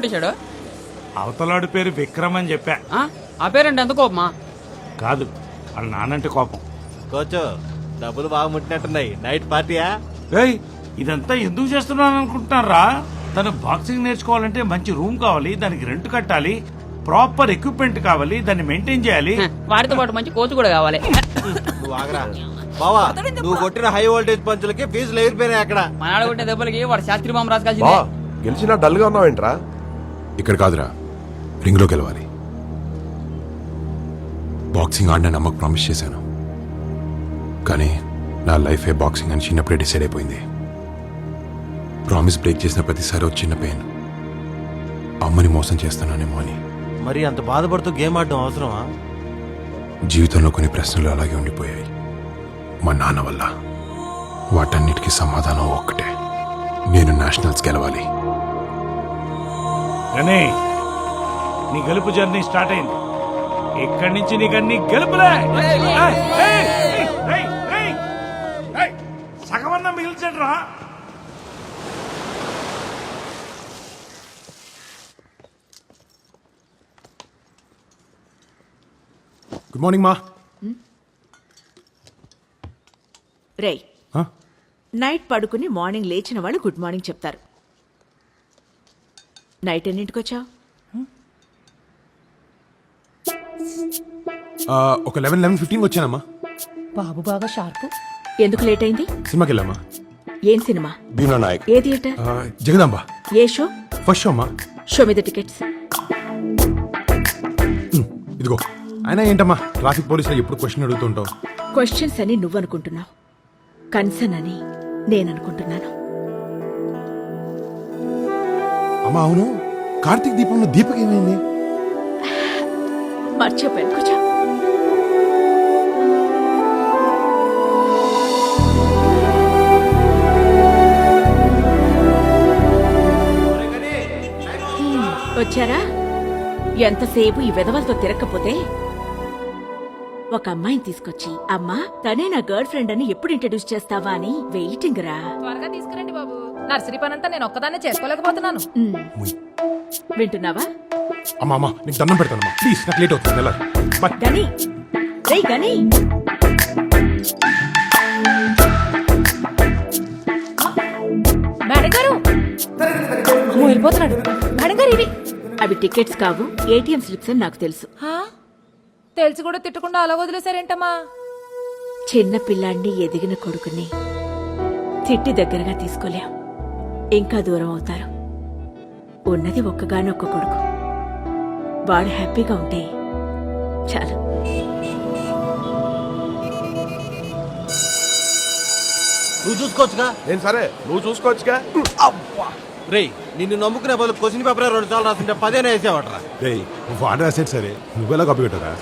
ఎరగొట్టేశాడు అవతలాడి పేరు విక్రమ్ అని చెప్పా. ఆ? ఆ పేరంటే? ఎంత కోపమా? కాదు వాళ్ళ నానంటే కోపం. కోచ్ డబ్బులు బాగా ముట్టినట్టున్నాయి. నైట్ పార్టీయా? ఏయ్ ఇదంతా ఎందుకు చేస్తున్నాను అనుకుంటున్నారా? తను బాక్సింగ్ నేర్చుకోవాలంటే మంచి రూమ్ కావాలి దానికి రెంట్ కట్టాలి ప్రాపర్ ఎక్విప్మెంట్ కావాలి దాన్ని మెయింటైన్ చేయాలి. హ, వాడితో పాటు మంచి కోచ్ కూడా కావాలి. నువ్వు ఆగరా. బావా నువ్వు కొట్టిన హై వోల్టేజ్ పంచులకి ఫీజులు ఎగిరిపోయినాయి అక్కడ. మనాడు కొట్టే దెబ్బలకి వాడు శాస్త్రి బాంబు బా రాసుకాల్సిందే గెలిచినా డల్గా ఉన్నావేంట్రా? ఇక్కడ కాదురా. రింగ్లో గెలవాలి. బాక్సింగ్ ఆడిన నమ్మకు ప్రామిస్ చేశాను. కానీ నా లైఫే బాక్సింగ్ అని చిన్నప్పుడే డిసైడ్ అయిపోయింది. ప్రామిస్ బ్రేక్ చేసిన ప్రతిసారి ఒక చిన్న పెయిన్. అమ్మని మోసం చేస్తానేమో అని. మరి అంత బాధపడుతూ గేమ్ ఆడడం అవసరమా? జీవితంలో కొన్ని ప్రశ్నలు అలాగే ఉండిపోయాయి. మా నాన్న వల్ల వాటన్నిటికీ సమాధానం ఒక్కటే. నేను నేషనల్స్ గెలవాలి. కానీ నీ గెలుపు జర్నీ స్టార్ట్ అయింది. ఇక్కడి నుంచి నీకు అన్ని గెలుపులే! సగమన్నా మిగిల్చండి రా. గుడ్ మార్నింగ్ మా. రే? నైట్ పడుకుని మార్నింగ్ లేచిన వాళ్ళు గుడ్ మార్నింగ్ చెప్తారు. నైట్ ఎన్నింటికి వచ్చావు? ఒక లెవెన్ లెవెన్ ఫిఫ్టీన్ వచ్చానమ్మా. బాబు బాగా షార్ప్. ఎందుకు లేట్ అయింది? సినిమాకి వెళ్ళామా? ఏం సినిమా? భీమా నాయక్. ఏ థియేటర్? ఆ, జగదాంబ. ఏ షో? ఫస్ట్ షో అమ్మా. షో మీద టికెట్స్. ఇదిగో. అయినా ఏంటమ్మా ట్రాఫిక్ పోలీసులు ఎప్పుడు క్వశ్చన్ అడుగుతుంటావు? క్వశ్చన్స్ అని నువ్వు అనుకుంటున్నావు కన్సర్న్ అని నేను అనుకుంటున్నాను అమ్మా అవును? కార్తీక్ దీపంలో దీపక్ ఏమైంది? మర్చిపోయాను హ్మ్, వచ్చారా? ఎంతసేపు ఈ విధవలతో తిరగకపోతే ఒక అమ్మాయిని తీసుకొచ్చి అమ్మా తనే నా గర్ల్ ఫ్రెండ్ అని ఎప్పుడు ఇంట్రడ్యూస్ చేస్తావా అని వెయిటింగ్ రా. త్వరగా తీసుకురండి బాబు. నర్సరీ పనంతా నేను ఒక్కదాన్నే చేసుకోలేకపోతున్నాను. వింటున్నావా? అమ్మా అమ్మా నీకు దండం పెడతానమ్మా ప్లీజ్ నాకు లేట్ అవుతుంది వెళ్ళాలి. బాయ్ గని. రేయ్ గని. మేడం గారు. అమ్మో, వెళ్ళిపోతున్నాడు. మేడం గారు ఇవి. అవి టికెట్స్ కావు ఏటీఎం స్లిప్స్ అని నాకు తెలుసు. హా? తెలిసి కూడా తిట్టకుండా అలా వదిలేశారేంటమ్మా? చిన్న పిల్లాన్ని ఎదిగిన కొడుకుని తిట్టి దగ్గరగా తీసుకోలేం. ఇంకా దూరం అవుతారు. ఉన్నది ఒక్కగానొక్క కొడుకు. వాడు హ్యాపీగా ఉంటే చాలు. నువ్వు చూసుకోవచ్చుగా? నేను సరే? నువ్వు చూసుకోవచ్చుగా? రేయ్ నిన్ను నమ్ముకునే బదులు క్వశ్చన్ పేపర్ రెండు సార్లు రాస్తుంటే పదేనే వేసేవాడరా? రేయ్ వాడు రాసేది సరే. నువ్వెలా కాపీ పెట్టరా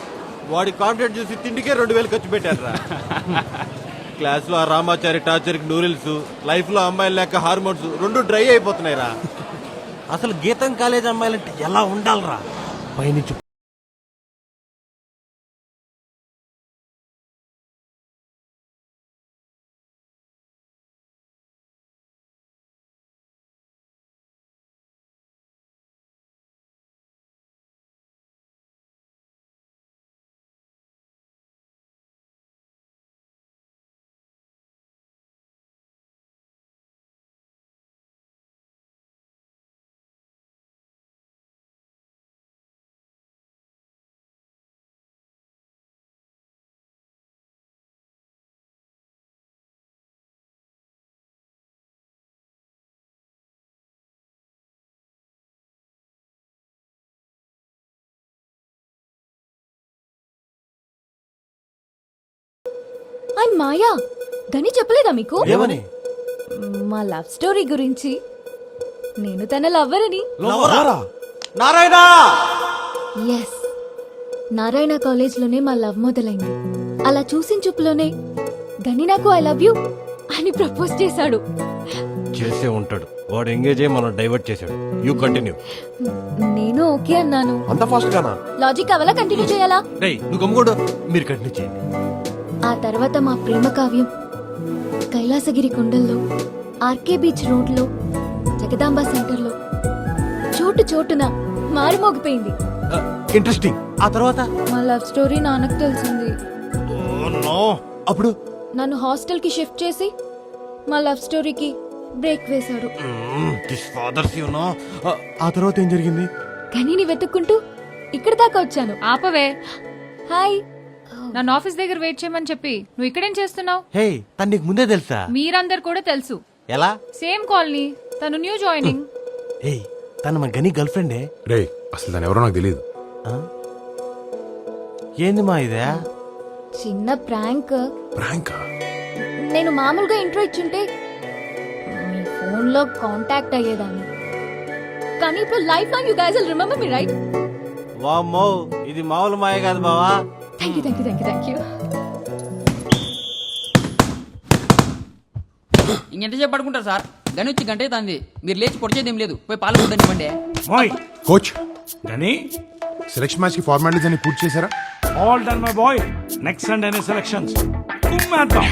వాడి కాంట్రాక్ట్ చూసి తిండికే రెండు వేలు ఖర్చు పెట్టారా క్లాస్లో ఆ రామాచారి టార్చర్ నూడిల్స్ లైఫ్లో అమ్మాయిలు లేక హార్మోన్స్ రెండు డ్రై అయిపోతున్నాయి రా అసలు గీతం కాలేజ్ అమ్మాయిలంటే ఎలా ఉండాలరా? పైనుంచి ఐ మాయా? గని చెప్పలేదా మీకు? ఏమని? మా లవ్ స్టోరీ గురించి. నేను తన లవ్వర్? అని నారాయణ! ఎస్ నారాయణ కాలేజ్లోనే మా లవ్ మొదలైంది. అలా చూసిన చూపులోనే గని నాకు ఐ లవ్ యూ అని ప్రపోజ్ చేశాడు. చేసే ఉంటాడు. వాడు ఎంగేజ్ అయ్యి మనం డైవర్ట్ చేశాడు. యూ కంటిన్యూ నేను ఓకే అన్నాను. అంత ఫాస్ట్ గానా? లాజిక్ అవలా కంటిన్యూ చేయాలా? రేయ్ నువ్వు గమ్ముకోడు మీరు కంటిన్యూ చేయండి. ఆ తర్వాత మా ప్రేమ కావ్యం కైలాసగిరి కొండల్లో ఆర్కే బీచ్ రోడ్లో జగదాంబ సెంటర్లో చోటు చోటున మారుమోగిపోయింది. ఇంట్రెస్టింగ్ ఆ తర్వాత? మా లవ్ స్టోరీ నాన్నకు తెలిసింది. నో. అప్పుడు? నన్ను హాస్టల్కి షిఫ్ట్ చేసి మా లవ్ స్టోరీకి బ్రేక్ వేశాడు దిస్ ఫాదర్స్ యు నో ఆ తర్వాత ఏం జరిగింది? గనిని వెతుక్కుంటూ ఇక్కడ దాకా వచ్చాను. ఆపవే. హాయ్. నన్ను ఆఫీస్ దగ్గర వెయిట్ చేయమని చెప్పి నువ్వు ఇక్కడేం చేస్తున్నావు? హే తను నీకు ముందే తెలుసా? మీరందరు కూడా తెలుసు. ఎలా? సేమ్ కాలనీ తను న్యూ జాయినింగ్. హే తను మన గని గర్ల్ ఫ్రెండే రే అసలు దాని ఎవరో నాకు తెలియదు ఏంది మా ఇదే? చిన్న ప్రాంక్. ప్రాంకా? నేను మామూలుగా ఇంట్రో ఇచ్చుంటే మీ ఫోన్లో కాంటాక్ట్ అయ్యేదాన్ని. కానీ ఇప్పుడు life long you guys will remember me right? వామ్మో ఇది మామూలు మాయ కాదు బావా. Thank you thank you thank you thank you ఇంకెంతసేపు పడుకుంటారు సార్? గని వచ్చి గంట తంది మీరు లేచి పొడిచేది ఏం లేదు. పోయి పాలు కొట్టనివ్వండి మోయ్ కోచ్. గని సెలక్షన్ మ్యాచ్కి ఫార్మాలిటీస్ అని పూర్తి చేశారా? All done my boy next Sunday selections కుమ్మేద్దాం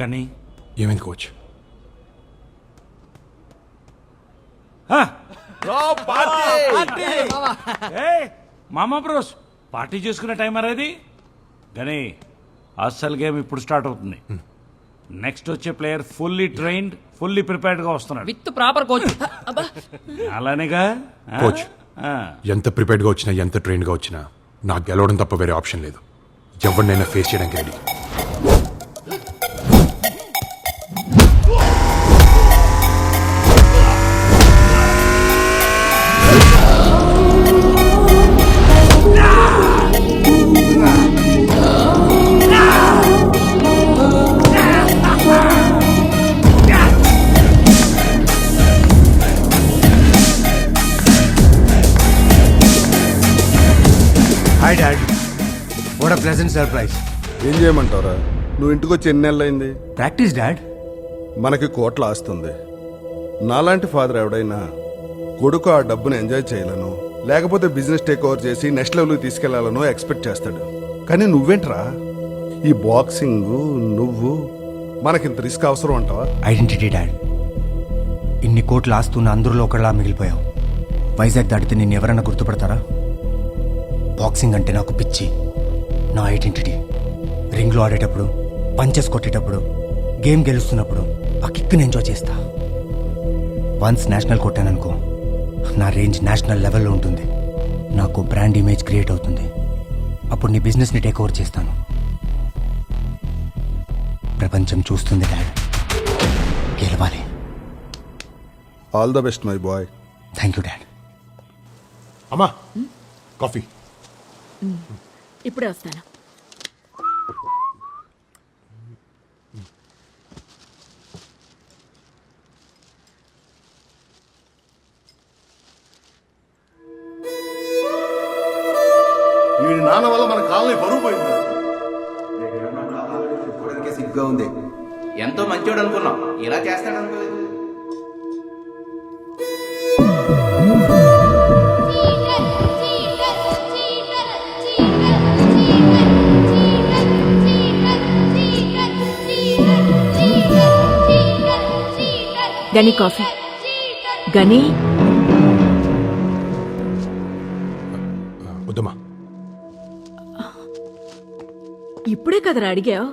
గని. ఏమైంది కోచ్ ఏ మామా బ్రోస్ పార్టీ చేసుకునే టైం అనేది గని అస్సలు గేమ్ ఇప్పుడు స్టార్ట్ అవుతుంది. నెక్స్ట్ వచ్చే ప్లేయర్ ఫుల్లీ ట్రైన్డ్ ఫుల్లీ ప్రిపేర్డ్గా వస్తున్నాడు. With proper coach. అలానేగా? కోచ్. ఆ. ఎంత ప్రిపేర్డ్గా వచ్చినా ఎంత ట్రైన్గా వచ్చినా నాకు గెలవడం తప్ప వేరే ఆప్షన్ లేదు. ఎవరినైనా ఫేస్ చేయడానికి ready what a pleasant surprise ఏం చేయమంటారా నువ్వు ఇంటికి వచ్చి ఎన్ని నెలలు అయింది ప్రాక్టీస్ డాడ్ మనకి కోట్ల ఆస్తుంది. నాలాంటి ఫాదర్ ఎవడైనా కొడుకు ఆ డబ్బును ఎంజాయ్ చేయాలను లేకపోతే బిజినెస్ టేక్ ఓవర్ చేసి నెక్స్ట్ లెవెల్కి తీసుకెళ్ళాలనో ఎక్స్పెక్ట్ చేస్తాడు. కానీ నువ్వేంట్రా? ఈ బాక్సింగ్ నువ్వు మనకింత రిస్క్ అవసరం అంటావా? ఐడెంటిటీ డాడ్ ఇన్ని కోట్లు ఆస్తున్న అందరిలో ఒకళ్ళ మిగిలిపోయావు. వైజాగ్ దాటితే నిన్ను ఎవరైనా గుర్తుపడతారా? బాక్సింగ్ అంటే నాకు పిచ్చి. నా ఐడెంటిటీ. రింగ్లో ఆడేటప్పుడు పంచెస్ కొట్టేటప్పుడు గేమ్ గెలుస్తున్నప్పుడు ఆ కిక్ని ఎంజాయ్ చేస్తా. వన్స్ నేషనల్ కొట్టాననుకో నా రేంజ్ నేషనల్ లెవెల్లో ఉంటుంది. నాకు బ్రాండ్ ఇమేజ్ క్రియేట్ అవుతుంది. అప్పుడు నీ బిజినెస్ని టేక్ ఓవర్ చేస్తాను. ప్రపంచం చూస్తుంది డాడ్. గెలవాలి. All the best my boy thank you dad. అమ్మా కాఫీ. ఇప్పుడే వస్తాను. వీడి నాన్న వల్ల మన కాలనీ బరువు పోయింది. సిగ్గా ఉంది. ఎంతో మంచోడు అనుకున్నాం. ఇలా చేస్తాడు అనుకోలేదు గని కాఫీ. గని? వద్దమ్మా ఇప్పుడే కదరా అడిగావు?